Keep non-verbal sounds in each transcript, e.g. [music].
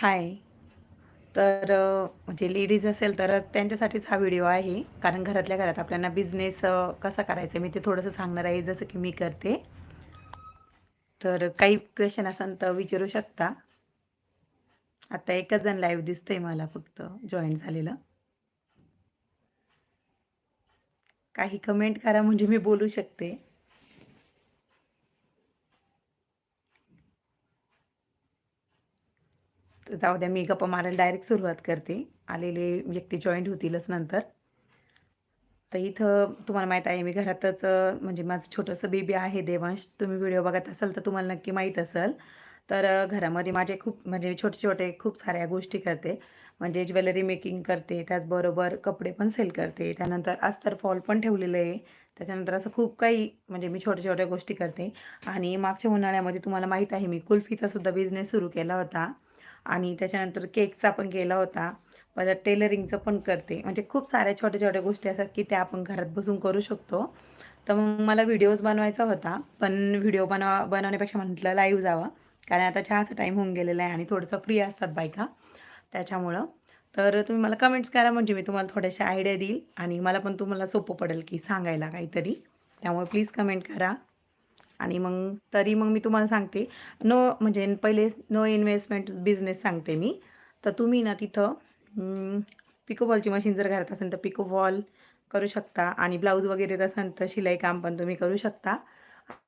हाय. तर म्हणजे लेडीज असेल तर त्यांच्यासाठीच हा व्हिडिओ आहे. कारण घरातल्या घरात आपल्याला बिझनेस कसा करायचा मी ते थोडंसं सांगणार आहे जसं की मी करते. तर काही क्वेश्चन असेल तर विचारू शकता. आता एकच जण लाईव्ह दिसतंय मला फक्त जॉईन झालेलं. काही कमेंट करा म्हणजे मी बोलू शकते. तर जाऊ द्या मी गप्पा मारायला डायरेक्ट सुरुवात करते. आलेले व्यक्ती जॉईंट होतीलच नंतर. तर इथं तुम्हाला माहीत आहे मी घरातच म्हणजे माझं छोटंसं बेबी आहे देवांश. तुम्ही व्हिडिओ बघत असाल तर तुम्हाला नक्की माहीत असेल. तर घरामध्ये माझे खूप म्हणजे छोटे-छोटे खूप साऱ्या गोष्टी करते. म्हणजे ज्वेलरी मेकिंग करते, त्याचबरोबर कपडे पण सेल करते. त्यानंतर अस्तर फॉल पण ठेवलेलं आहे. त्याच्यानंतर असं खूप काही म्हणजे मी छोट्या-छोट्या गोष्टी करते. आणि मागच्या उन्हाळ्यामध्ये तुम्हाला माहीत आहे मी कुल्फीचा सुद्धा बिझनेस सुरू केला होता. आणि त्याच्यानंतर केकचा पण केला होता. परत टेलरिंगचं पण करते. म्हणजे खूप साऱ्या छोट्या-छोट्या गोष्टी असतात, की त्या आपण घरात बसून करू शकतो. तर मग मला व्हिडिओज बनवायचा होता. पण व्हिडिओ बनवा बनवण्यापेक्षा म्हटलं लाईव्ह जावं. कारण आता चहाचा टाईम होऊन गेलेला आहे आणि थोडंसं फ्री असतात बायका त्याच्यामुळं. तर तुम्ही मला कमेंट्स करा म्हणजे मी तुम्हाला थोड्याशा आयडिया देईल आणि मला पण तुम्हाला सोपं पडेल, की सांगायला काहीतरी. त्यामुळे प्लीज कमेंट करा. आणि मग तरी मग मी तुम्हाला सांगते नो म्हणजे पहिले नो इन्व्हेस्टमेंट बिझनेस सांगते मी. तर तुम्ही ना तिथं पिकोबॉलची मशीन जर घरात असेल तर पिकोबॉल करू शकता आणि ब्लाऊज वगैरे येत असेल तर शिलाई काम पण तुम्ही करू शकता.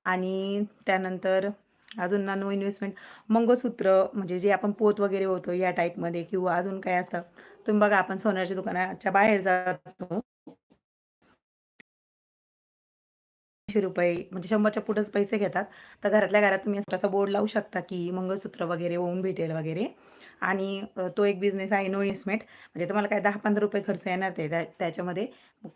आणि त्यानंतर अजून ना नो इन्व्हेस्टमेंट मंगळसूत्र म्हणजे जे आपण पोत वगैरे होतो या टाईपमध्ये किंवा अजून काय असतं. तुम्ही बघा आपण सोन्याच्या दुकानाच्या बाहेर जातो. ₹100 म्हणजे 100च्या पुढेच पैसे घेतात. तर घरातल्या घरात तुम्ही असा बोर्ड लावू शकता, की मंगळसूत्र वगैरे ओम भेटेल वगैरे. आणि तो एक बिझनेस आहे नो इन्व्हेस्टमेंट म्हणजे तुम्हाला काय ₹10-15 खर्च येणार ते त्या त्याच्यामध्ये.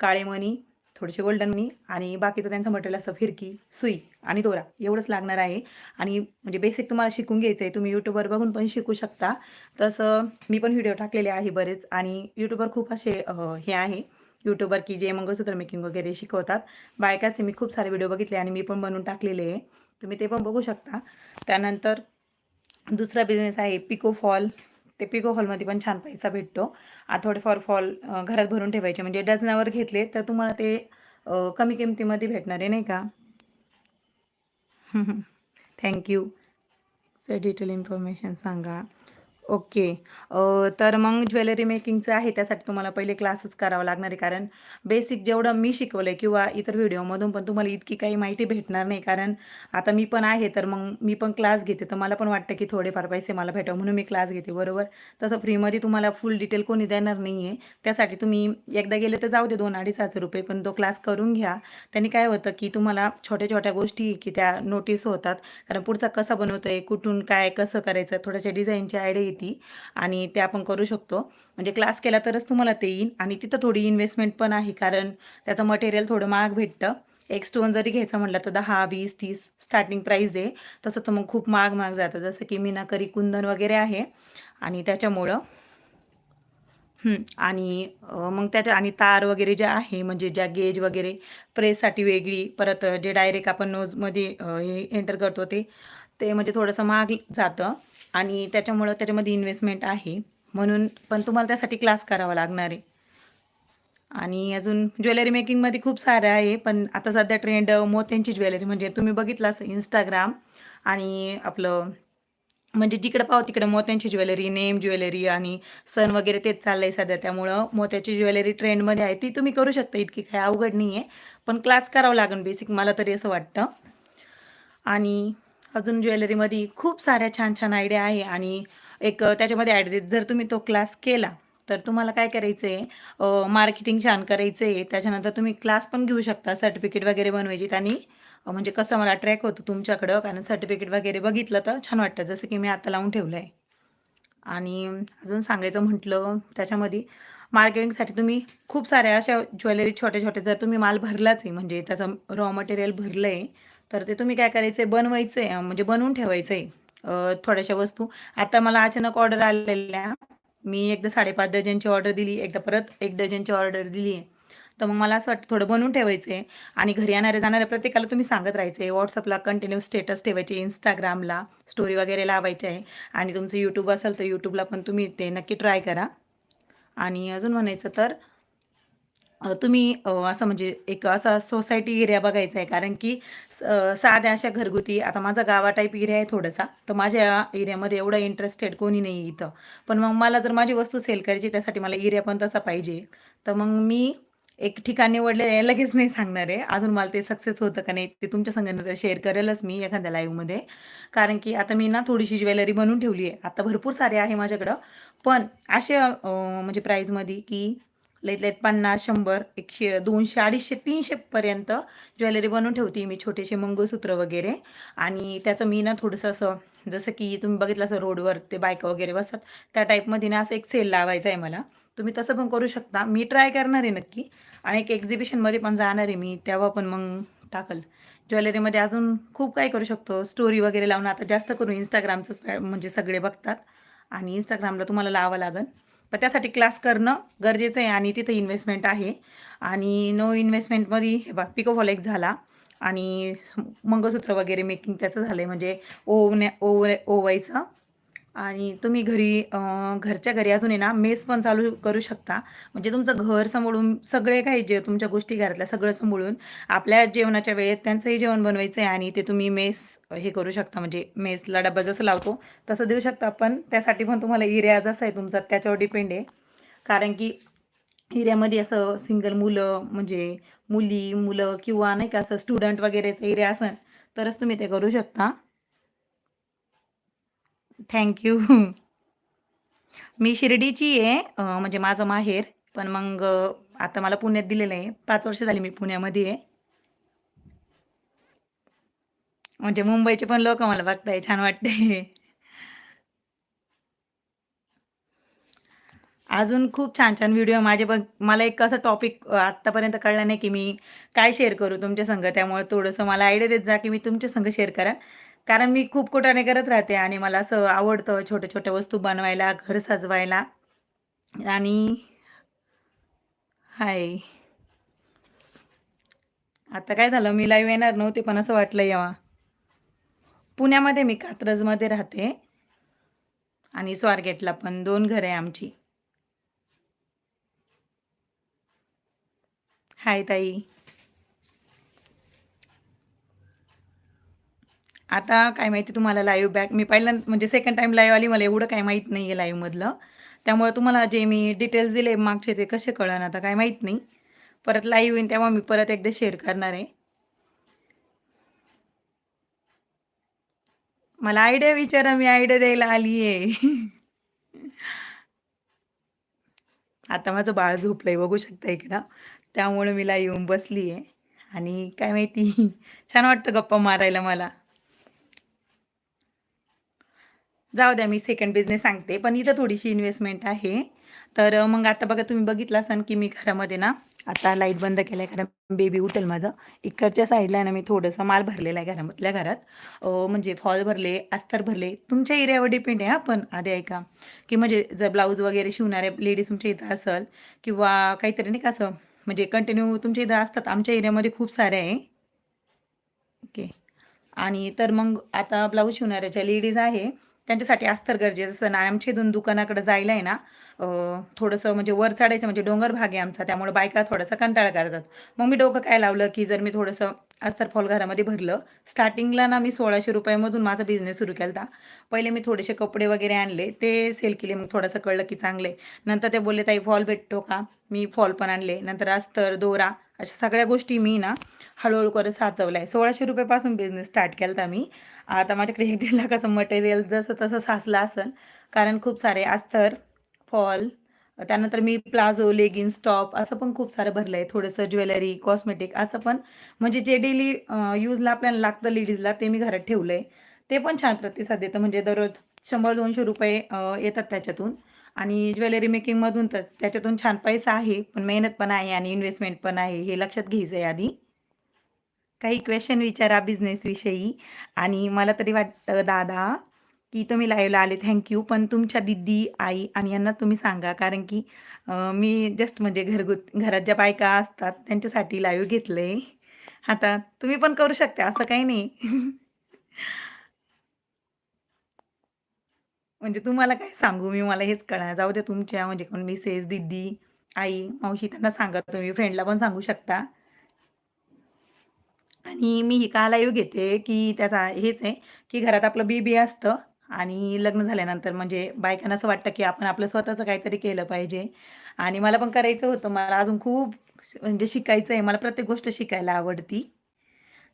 काळे मणी, थोडेसे गोल्डन मनी आणि बाकीचं त्यांचं मटेरियल असतं फिरकी, सुई आणि दोरा. एवढंच लागणार आहे. आणि म्हणजे बेसिक तुम्हाला शिकून घ्यायचं आहे. तुम्ही यूट्यूबवर बघून पण शिकू शकता. तसं मी पण व्हिडिओ टाकलेले आहे बरेच. आणि यूट्यूबवर खूप असे हे आहे. यूट्यूबर की जे मंगळसूत्र मेकिंग वगैरे शिकवतात. बायकाचे मी खूप सारे व्हिडिओ बघितले आणि मी पण बनवून टाकलेले आहे. तुम्ही ते पण बघू शकता. त्यानंतर दुसरा बिझनेस आहे पिको फॉल. ते पिको हॉलमध्ये पण छान पैसा भेटतो. आ, थोडेफार फॉल घरात भरून ठेवायचे म्हणजे डझनावर घेतले तर तुम्हाला ते कमी किमतीमध्ये भेटणार आहे नाही का? Thank you sir detail information सांगा. ओके. तर मग ज्वेलरी मेकिंगचं आहे त्यासाठी तुम्हाला पहिले क्लासच करावा लागणार आहे. कारण बेसिक जेवढं मी शिकवलं आहे किंवा इतर व्हिडिओमधून पण तुम्हाला इतकी काही माहिती भेटणार नाही. कारण आता मी पण आहे तर मग मी पण क्लास घेते. तर मला पण वाटतं की थोडेफार पैसे मला भेटावं म्हणून मी क्लास घेते बरोबर. तसं फ्रीमध्ये तुम्हाला फुल डिटेल कोणी देणार नाही आहे. त्यासाठी तुम्ही एकदा गेले तर जाऊ दे ₹2,000-2,500 पण तो क्लास करून घ्या. त्याने काय होतं की तुम्हाला छोट्या-छोट्या गोष्टी की त्या नोटीस होतात. कारण पुढचा कसा बनवतो आहे कुठून काय, कसं करायचं, थोड्याशा डिझाईनची आयडिया ती आणि ते आपण करू शकतो. म्हणजे क्लास केला तरच तुम्हाला ते येईल आणि तिथं थोडी इन्व्हेस्टमेंट पण आहे. कारण त्याचं मटेरियल थोडं महाग भेटतं. एक स्टोन जरी घ्यायचा म्हटलं तर दहा वीस तीस स्टार्टिंग प्राईस दे तसं तर मग खूप महाग-महाग जातं. जसं की मीनाकरी कुंदन वगैरे आहे आणि त्याच्यामुळं आणि मग त्याच्या आणि तार वगैरे जे आहे म्हणजे ज्या गेज वगैरे प्रेससाठी वेगळी, परत जे डायरेक्ट आपण नोजमध्ये एंटर करतो ते, ते म्हणजे थोडंसं महाग जातं आणि त्याच्यामुळं त्याच्यामध्ये इन्व्हेस्टमेंट आहे. म्हणून पण तुम्हाला त्यासाठी क्लास करावा लागणार आहे. आणि अजून ज्वेलरी मेकिंगमध्ये खूप सारं आहे. पण आता सध्या ट्रेंड मोत्यांची ज्वेलरी म्हणजे तुम्ही बघितलं असं इंस्टाग्राम आणि आपलं म्हणजे जिकडं पाव तिकडं मोत्यांची ज्वेलरी, नेम ज्वेलरी आणि सण वगैरे तेच चाललं आहे सध्या. त्यामुळं मोत्याची ज्वेलरी ट्रेंडमध्ये आहे. ती तुम्ही करू शकता, इतकी काही अवघड नाही आहे. पण क्लास करावा लागेल बेसिक मला तरी असं वाटतं. आणि अजून ज्वेलरीमध्ये खूप साऱ्या छान-छान आयडिया आहे आणि एक त्याच्यामध्ये ॲड जर तुम्ही तो क्लास केला, तर तुम्हाला काय करायचं आहे मार्केटिंग छान करायचं आहे. त्याच्यानंतर तुम्ही क्लास पण घेऊ शकता. सर्टिफिकेट वगैरे बनवायची आणि म्हणजे कस्टमर अट्रॅक्ट होतो तुमच्याकडं कारण सर्टिफिकेट वगैरे बघितलं तर छान वाटतं. जसं की मी आता लावून ठेवलं आहे. आणि अजून सांगायचं म्हटलं त्याच्यामध्ये मार्केटिंगसाठी तुम्ही खूप साऱ्या अशा ज्वेलरी छोट्या-छोट्या जर तुम्ही माल भरलाच आहे म्हणजे त्याचं रॉ मटेरियल भरलं आहे, तर ते तुम्ही काय करायचं आहे बनवायचं आहे म्हणजे बनवून ठेवायचं आहे थोड्याशा वस्तू. आता मला अचानक ऑर्डर आलेल्या. मी एकदा 5.5 डझनची ऑर्डर दिली, एकदा परत एक डझनची ऑर्डर दिली आहे. तर मग मला असं वाटतं थोडं बनवून ठेवायचं आहे आणि घरी येणाऱ्या जाणाऱ्या प्रत्येकाला तुम्ही सांगत राहायचं आहे व्हॉट्सअपला कंटिन्यू स्टेटस ठेवायचे इंस्टाग्रामला स्टोरी वगैरे लावायची आहे आणि तुमचं यूट्यूब असेल तर यूट्यूबला पण तुम्ही ते नक्की ट्राय करा आणि अजून म्हणायचं तर तुम्ही असं म्हणजे एक असा सोसायटी एरिया बघायचा आहे. कारण की साध्या अशा घरगुती आता माझा गावा टाईप एरिया आहे थोडासा. तर माझ्या एरियामध्ये एवढा इंटरेस्टेड कोणी नाही आहे इथं. पण मग मला जर माझी वस्तू सेल करायची त्यासाठी मला एरिया पण तसा पाहिजे. तर मग मी एक ठिकाण निवडले आहे लगेच नाही सांगणार आहे. अजून मला ते सक्सेस होतं का नाही ते तुमच्या संग शेअर करेलच मी एखाद्या लाईव्हमध्ये कारण की आता मी ना थोडीशी ज्वेलरी बनवून ठेवली आहे. आता भरपूर सारे आहे माझ्याकडं. पण असे म्हणजे प्राईजमध्ये की लईत लईत पन्नास शंभर एकशे दोनशे अडीचशे तीनशेपर्यंत ज्वेलरी बनवून ठेवते मी छोटेसे मंगळसूत्र वगैरे. आणि त्याचं मी ना थोडंसं असं जसं की तुम्ही बघितलं असं रोडवर ते बायका वगैरे बसतात त्या टाईपमध्ये ना असं एक सेल लावायचा आहे मला. तुम्ही तसं पण करू शकता. मी ट्राय करणार आहे नक्की. आणि एक एक्झिबिशनमध्ये पण जाणार आहे मी तेव्हा पण मग टाकल. ज्वेलरीमध्ये अजून खूप काही करू शकतो. स्टोरी वगैरे लावून आता जास्त करून इंस्टाग्रामचंच म्हणजे सगळे बघतात. आणि इंस्टाग्रामला तुम्हाला लावावं लागेल. पण त्यासाठी क्लास करणं गरजेचं आहे आणि तिथं इन्व्हेस्टमेंट आहे. आणि नो इन्व्हेस्टमेंटमध्ये हे बघ पिकोफॉल एक झाला. आणि मंगळसूत्र वगैरे मेकिंग त्याचं झालं आहे म्हणजे ओवण्या ओव ओवायचं आणि तुम्ही घरी घरच्या घरी अजून आहे ना मेस पण चालू करू शकता. म्हणजे तुमचं घर सांभाळून सगळे काही जे तुमच्या गोष्टी घरातल्या सगळं सांभाळून आपल्या जेवणाच्या वेळेत त्यांचंही जेवण बनवायचं आहे आणि ते तुम्ही मेस हे करू शकता. म्हणजे मेसला डबा जसं लावतो तसं देऊ शकता पण त्यासाठी पण तुम्हाला एरिया जसा आहे तुमचा त्याच्यावर डिपेंड आहे. कारण की एरियामध्ये असं सिंगल मुलं म्हणजे मुली मुलं किंवा नाही का असं स्टुडंट वगैरेचा एरिया असेल तरच तुम्ही ते करू शकता. थँक्यू मी शिर्डीची आहे म्हणजे माझं माहेर पण मग आता मला पुण्यात दिलेलं आहे. पाच वर्ष झाली मी पुण्यामध्ये आहे. म्हणजे मुंबईचे पण लोक मला बघताय छान वाटते अजून खूप छान छान व्हिडिओ माझे बघ मला एक असं टॉपिक आत्तापर्यंत कळलं नाही की मी काय शेअर करू तुमच्या संग. त्यामुळे थोडंसं मला आयडिया देत जा की मी तुमच्या संग शेअर करा. कारण मी खूप कोटाने करत राहते आणि मला असं आवडतं छोट्या छोट्या वस्तू बनवायला घर सजवायला. आणि हाय. आता काय झालं? मी लाईव्ह येणार नव्हते पण असं वाटलं यावा. पुण्यामध्ये मी कात्रजमध्ये राहते. आणि स्वारगेटला पण दोन घर आहे आमची. हाय ताई. आता काय माहिती तुम्हाला लाईव्ह बॅक मी पहिल्यांदा म्हणजे सेकंड टाईम लाईव्ह आली मला एवढं काय माहीत नाही आहे लाईव्हमधलं त्यामुळे तुम्हाला जे मी डिटेल्स दिले मागचे ते कसे कळण आता काय माहीत नाही. परत लाईव्ह येईन तेव्हा मी परत एकदा शेअर करणार आहे. मला आयडिया विचारा मी आयडिया द्यायला आली आहे [laughs] आता माझं बाळ झोपलंय बघू शकता इकडं. त्यामुळे मी लाईव्ह येऊन बसली आहे आणि काय माहिती छान वाटतं गप्पा मारायला मला. जाऊ द्या मी सेकंड बिझनेस सांगते. पण इथं थोडीशी इन्व्हेस्टमेंट आहे. तर मग आता बघा तुम्ही बघितलं असाल की मी घरामध्ये ना आता लाइट बंद केलं आहे कारण बेबी उठेल माझं. इकडच्या साईडला आहे ना मी थोडंसं माल भरलेला आहे घरामधल्या घरात. म्हणजे फॉल भरले अस्तर भरले. तुमच्या एरियावर डिपेंड आहे आपण आधी ऐका की म्हणजे जर ब्लाऊज वगैरे शिवणारे लेडीज तुमच्या इथं असेल किंवा काहीतरी नाही का असं म्हणजे कंटिन्यू तुमच्या इथं असतात. आमच्या एरियामध्ये खूप सारे आहे. ओके आणि तर मग आता ब्लाऊज शिवणाऱ्या ज्या लेडीज आहे. त्यांच्यासाठी अस्तर गरजेचं. जसं ना आमच्या इथून दुकानाकडे जायला आहे ना थोडंसं म्हणजे वर चढायचं म्हणजे डोंगर भाग आहे आमचा त्यामुळे बायका थोडासा कंटाळा करतात. मग मी डोकं काय लावलं की जर मी थोडंसं अस्तर फॉल घरामध्ये भरलं स्टार्टिंगला ना मी सोळाशे रुपयामधून माझा बिझनेस सुरू केला होता पहिले मी थोडेसे कपडे वगैरे आणले ते सेल केले मग थोडंसं कळलं की चांगले नंतर ते बोलले ताई फॉल भेटतो का? मी फॉल पण आणले. नंतर अस्तर दोरा अशा सगळ्या गोष्टी मी ना हळूहळू करत साचवलं आहे सोळाशे रुपयापासून बिझनेस स्टार्ट केला होता मी. आता माझ्याकडे एक दीड लाखाचं मटेरियल जसं तसं साचलं असेल कारण खूप सारे अस्तर फॉल त्यानंतर मी प्लाझो लेगिन्स टॉप असं पण खूप सारं भरलं आहे थोडंसं ज्वेलरी कॉस्मेटिक असं पण. म्हणजे जे डेली यूजला आपल्याला लागतं लेडीजला ते मी घरात ठेवलं आहे ते पण छान प्रतिसाद देतं. म्हणजे दररोज शंभर दोनशे रुपये येतात त्याच्यातून. आणि ज्वेलरी मेकिंगमधून तर त्याच्यातून छान पैसा आहे पण मेहनत पण आहे आणि इन्व्हेस्टमेंट पण आहे हे लक्षात घ्यायचं आहे आधी. काही क्वेश्चन विचारा बिझनेसविषयी आणि मला तरी वाटतं दादा की तुम्ही लाईव्हला आले थँक्यू पण तुमच्या दिदी आई आणि यांना तुम्ही सांगा कारण की मी जस्ट म्हणजे घरगुत घरात ज्या बायका असतात त्यांच्यासाठी लाईव्ह घेतलं आहे आता तुम्ही पण करू शकता असं काही नाही. [laughs] म्हणजे तुम्हाला काय सांगू? मी मला हेच कळणार. जाऊ दे तुमच्या म्हणजे कोण मिसेस दिदी आई मावशी त्यांना सांगा तुम्ही. फ्रेंडला पण सांगू शकता. आणि मी ही का लाईव्ह घेते की त्याचा हेच आहे की घरात आपलं बेबी असतं आणि लग्न झाल्यानंतर म्हणजे बायकांना असं वाटतं की आपण आपलं स्वतःचं काहीतरी केलं पाहिजे. आणि मला पण करायचं होतं. मला अजून खूप म्हणजे शिकायचं आहे मला प्रत्येक गोष्ट शिकायला आवडती.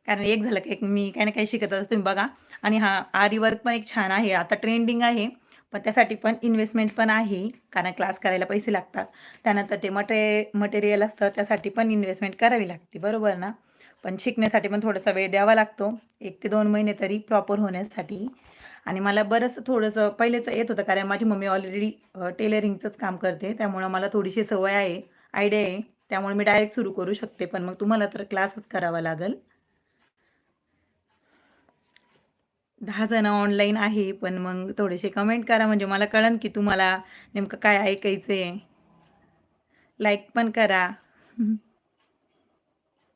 कारण एक झालं की एक मी काही ना काही शिकत असते तुम्ही बघा. आणि हा आरी वर्क पण एक छान आहे आता ट्रेंडिंग आहे पण त्यासाठी पण इन्व्हेस्टमेंट पण आहे कारण क्लास करायला पैसे लागतात. त्यानंतर ते मटे मटेरियल असतं त्यासाठी पण इन्व्हेस्टमेंट करावी लागते बरोबर ना? पण शिकण्यासाठी पण थोडासा वेळ द्यावा लागतो एक ते दोन महिने तरी प्रॉपर होण्यासाठी. आणि मला बरंच थोडंसं पहिलेच येत होतं कारण माझी मम्मी ऑलरेडी टेलरिंगचंच काम करते त्यामुळं मला थोडीशी सवय आहे आयडिया आहे त्यामुळे मी डायरेक्ट सुरू करू शकते पण मग तुम्हाला तर क्लासच करावा लागेल. दहा जण ऑनलाईन आहे पण मग थोडेसे कमेंट करा. म्हणजे मला कळन की तुम्हाला नेमकं काय ऐकायचं आहे लाईक पण करा. [laughs]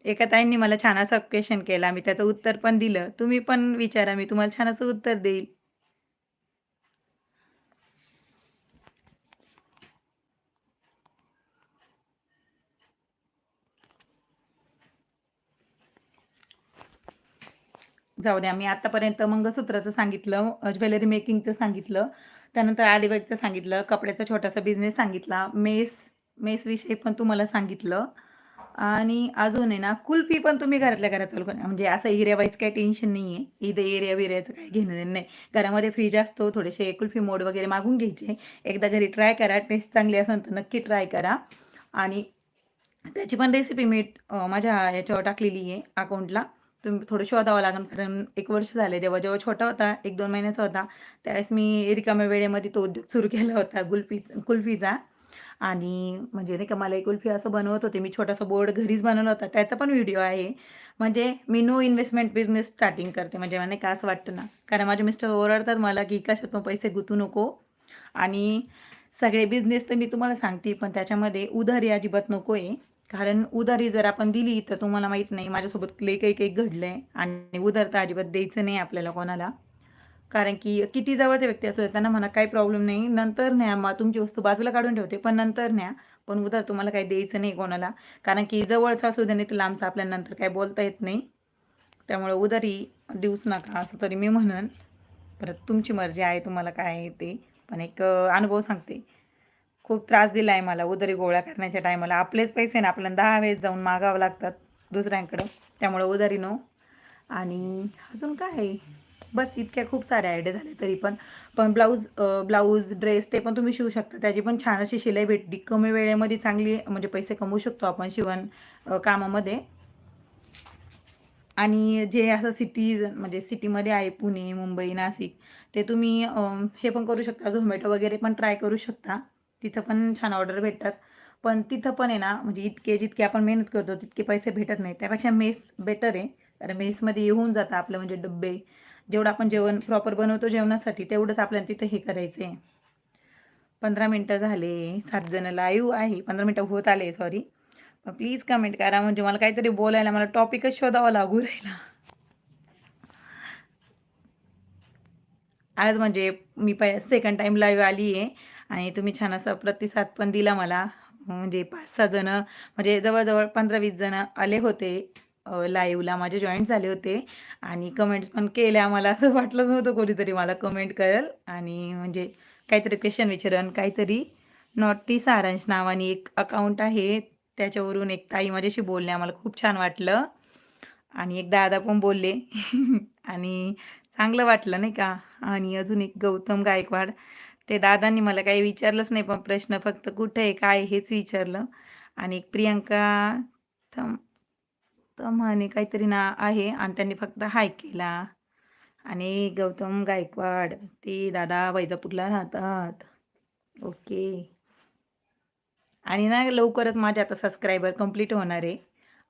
एका ताईंनी मला छान असा क्वेश्चन केला. मी त्याचं उत्तर पण दिलं. तुम्ही पण विचारा. मी तुम्हाला छान असं उत्तर देईल. जाऊ द्या मी आतापर्यंत मंगळसूत्राचं सांगितलं ज्वेलरी मेकिंगचं सांगितलं त्यानंतर आदिवासीचं सांगितलं कपड्याचा छोटासा बिझनेस सांगितला मेस मेसविषयी पण तुम्हाला सांगितलं. आणि अजून आहे ना कुल्फी पण तुम्ही घरातल्या घरात चालू करा. म्हणजे असं एरिया वाईज काही टेन्शन नाही आहे इथं एरिया विरियाचं काही घेणं देणं नाही. घरामध्ये फ्रीज असतो हो, थोडेसे कुल्फी मोड वगैरे मागून घ्यायचे. एकदा घरी ट्राय करा टेस्ट चांगली असेल तर नक्की ट्राय करा. आणि त्याची पण रेसिपी मी माझ्या याच्यावर टाकलेली आहे अकाउंटला तुम्ही थोडं शोधावं लागेल कारण एक वर्ष झाले तेव्हा जेव्हा छोटा होता एक दोन महिन्याचा होता त्यावेळेस मी रिकाम्या वेळेमध्ये तो उद्योग सुरू केला होता गुल्फी कुल्फीचा. आणि म्हणजे नाही का मला एक कुल्फी असं बनवत होते मी छोटासा बोर्ड घरीच बनवला होता त्याचा पण व्हिडिओ आहे. म्हणजे मी नो इन्व्हेस्टमेंट बिझनेस स्टार्टिंग करते म्हणजे मला का असं वाटतं ना. कारण माझे मिस्टर ओरडतात मला की कशात मग पैसे गुंतू नको. आणि सगळे बिझनेस तर मी तुम्हाला सांगते पण त्याच्यामध्ये उधारी अजिबात नको आहे कारण उधारी जर आपण दिली तर तुम्हाला माहीत नाही माझ्यासोबत लई काही काही घडलं आहे आणि उधार तर अजिबात द्यायचं नाही आपल्याला कोणाला. कारण की किती जवळचे व्यक्ती असू त्यांना म्हणा काही प्रॉब्लेम नाही नंतर न्या मग तुमची वस्तू बाजूला काढून ठेवते पण नंतर न्या. पण उधार तुम्हाला काही द्यायचं नाही कोणाला. कारण की जवळचं असू दे नाही तर लांबचं आपल्याला नंतर काही बोलता येत नाही. त्यामुळे उधारी देऊच नका असं तरी मी म्हणन. परत तुमची मर्जी आहे तुम्हाला काय आहे ते. पण एक अनुभव सांगते. खूप त्रास दिला आहे मला उदरी गोळा करण्याच्या टायमाला आपलेच पैसे ना आपल्याला दहा वेळेस जाऊन मागावं लागतात दुसऱ्यांकडं. त्यामुळे उदरी नो आणि अजून काय आहे? बस इतक्या खूप साऱ्या आयडिया झाल्या तरी पण. पण ब्लाऊज ब्लाऊज ड्रेस ते पण तुम्ही शिवू शकता. त्याची पण छान अशी शिलाई भेटली. कमी वेळेमध्ये चांगली म्हणजे पैसे कमवू शकतो आपण शिवण कामामध्ये. आणि जे असं सिटी म्हणजे सिटीमध्ये आहे पुणे मुंबई नाशिक ते तुम्ही हे पण करू शकता. झोमॅटो वगैरे पण ट्राय करू शकता. तिथं पण छान ऑर्डर भेटतात. पण तिथं पण आहे ना म्हणजे इतके जितके आपण मेहनत करतो तितके पैसे भेटत नाही. त्यापेक्षा मेस बेटर आहे. कारण मेसमध्ये येऊन जातं आपलं म्हणजे डब्बे. जेवढं आपण जेवण प्रॉपर बनवतो जेवणासाठी तेवढंच आपल्याला तिथं हे करायचं आहे पंधरा मिनटं झाले. सात जण लाईव्ह आहे. पंधरा मिनटं होत आले सॉरी प्लीज कमेंट करा. म्हणजे मला काहीतरी बोलायला मला टॉपिकच शोधावा लागू राहिला. आज म्हणजे मी पहि सेकंड टाईम लाईव्ह आली आहे आणि तुम्ही छान असा प्रतिसाद पण दिला मला. म्हणजे पाच सहा जणं म्हणजे जवळजवळ पंधरा वीस जणं आले होते लाईव्हला माझे जॉईंट झाले होते. आणि कमेंट्स पण केल्या. मला असं वाटलंच नव्हतं कोणीतरी मला कमेंट करेल. आणि म्हणजे काहीतरी क्वेश्चन विचारन काहीतरी नॉटी सारांश नावाने एक अकाउंट आहे. त्याच्यावरून एक ताई माझ्याशी बोलणे आम्हाला खूप छान वाटलं. आणि एक दादा पण बोलले. [laughs] आणि चांगलं वाटलं नाही का? आणि अजून एक गौतम गायकवाड. ते दादांनी मला काही विचारलंच नाही पण प्रश्न फक्त कुठे आहे काय हेच विचारलं. आणि प्रियंका थम म्हणे काहीतरी ना आहे आणि त्यांनी फक्त हाय केला. आणि गौतम गायकवाड ते दादा वैजापूरला राहतात. ओके. आणि ना लवकरच माझे आता सबस्क्रायबर कंप्लीट होणार आहे.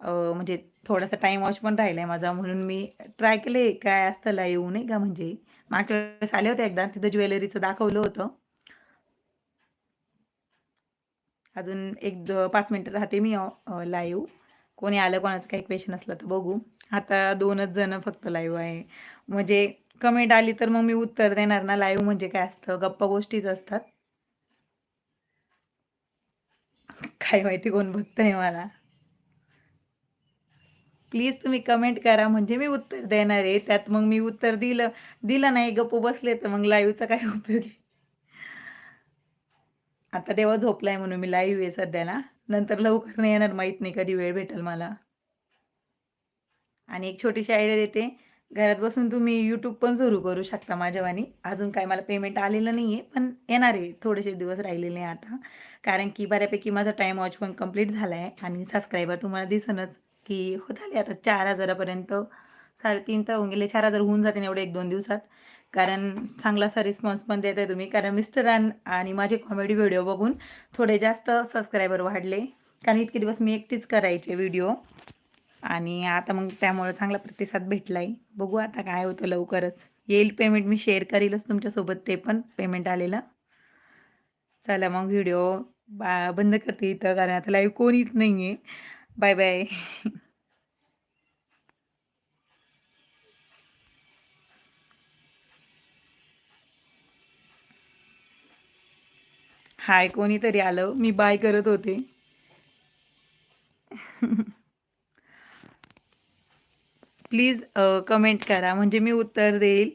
म्हणजे थोडासा टाईम वॉच पण राहिला आहे माझा म्हणून मी ट्राय केले काय असतं लाईव्ह नाही का म्हणजे मागच्या वेळेस आले होते एकदा तिथं ज्वेलरीचं दाखवलं होतं. अजून एक द पाच मिनटं राहते मी लाईव्ह. कोणी आलं कोणाचं काही क्वेश्चन असलं तर बघू. आता दोनच जण फक्त लाईव्ह आहे. म्हणजे कमेंट आली तर मग मी उत्तर देणार ना. लाईव्ह म्हणजे काय असतं गप्पा गोष्टीच असतात. काय माहिती कोण बघतंय मला. प्लीज तुम्ही कमेंट करा म्हणजे मी उत्तर देणार आहे. त्यात मग मी उत्तर दिलं दिलं नाही गप्पू बसले तर मग लाईव्हचा काय उपयोग आहे. आता देवा झोपलाय म्हणून मी लाईव्ह आहे सध्याला. नंतर लवकर नाही येणार माहीत नाही कधी वेळ भेटेल मला. आणि एक छोटीशी आयडिया देते. घरात बसून तुम्ही यूट्यूब पण सुरू करू शकता माझ्यावानी. अजून काय मला पेमेंट आलेलं नाहीये, पण येणार आहे. थोडेसे दिवस राहिलेले आता. कारण की बऱ्यापैकी माझा टाईम वॉच पण कंप्लीट झाला आहे आणि सबस्क्रायबर तुम्हाला दिसणच की होत आले आता चार हजारापर्यंत साडेतीन तर होऊन गेले. चार हजार होऊन जाते एवढे 1-2 दिवसात. कारण चांगला असा रिस्पॉन्स पण देताय तुम्ही. कारण मिस्टर आणि माझे कॉमेडी व्हिडिओ बघून थोडे जास्त सबस्क्रायबर वाढले. कारण इतके दिवस मी एकटीच करायचे व्हिडिओ आणि आता मग त्यामुळे चांगला प्रतिसाद भेटलाय. बघू आता काय होतं लवकरच. येईल पेमेंट मी शेअर करीलच तुमच्यासोबत ते पण पेमेंट आलेलं. चला मग व्हिडिओ बा बंद करते इथं कारण आता लाईव्ह कोणीच नाही आहे बाय बाय. हाय कोणीतरी आलं. मी बाय करत होते. प्लीज कमेंट करा म्हणजे मी उत्तर देईल.